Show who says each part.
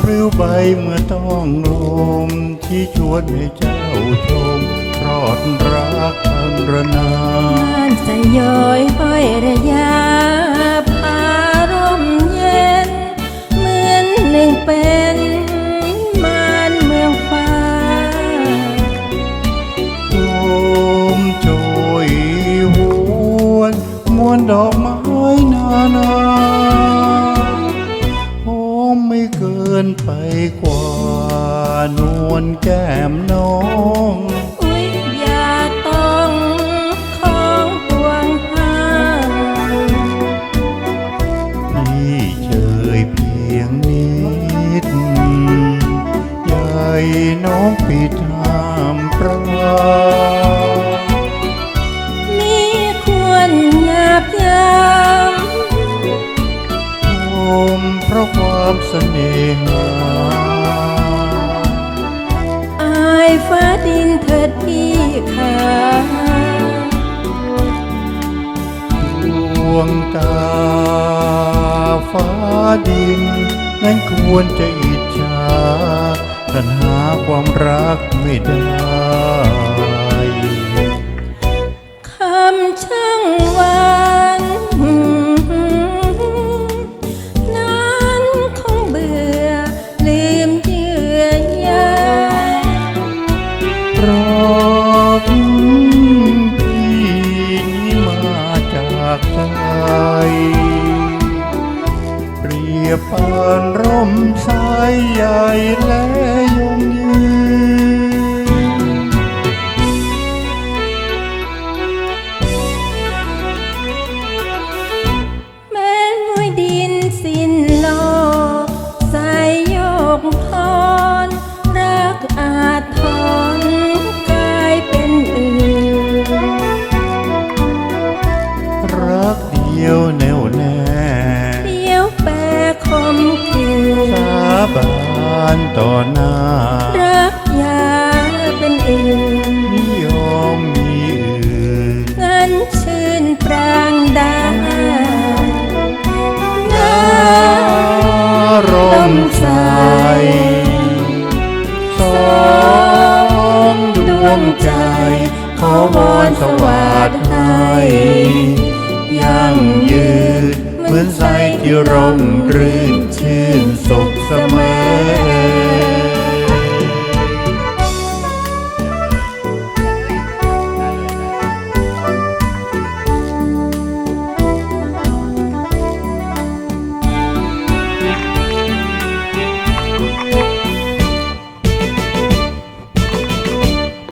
Speaker 1: พลิ้วใบเมื่อต้องลมที่ชวนให้เจ้าชมรอดรักพันรนา
Speaker 2: บ้านสยอยห้อยระยาพารมเย็น เหมือนหนึ่งเป็นมานเมืองฟ้า
Speaker 1: ลมโชยหวนมวนดอกไม้นานา นไปกว่านวลแก้มน้อง
Speaker 2: อุ๊ยอย่าต้องของปวงห้าง
Speaker 1: พี่เชยเพียงนิดใหญ่น้องปิดห้ามปรา
Speaker 2: ว
Speaker 1: งตาฟ้าดิน นั้นควรจะอิจฉาแต่หาความรักไม่ได้
Speaker 2: คำช่างหวานนั้นคงเบื่อลืมเยื่อใย
Speaker 1: รักพี่ เปรียบปานร่มสายใหญ่และ บานต่อหน้า
Speaker 2: รักอย่าเป็นอื่น
Speaker 1: นิยมมีอื่น
Speaker 2: งั้นชื่นปรางได้
Speaker 1: อารมใสสองดวงใจ ขอวอนสวัสดให้ยั่งยืนเหมือนใสที่ร่มรื่นชื่นสุข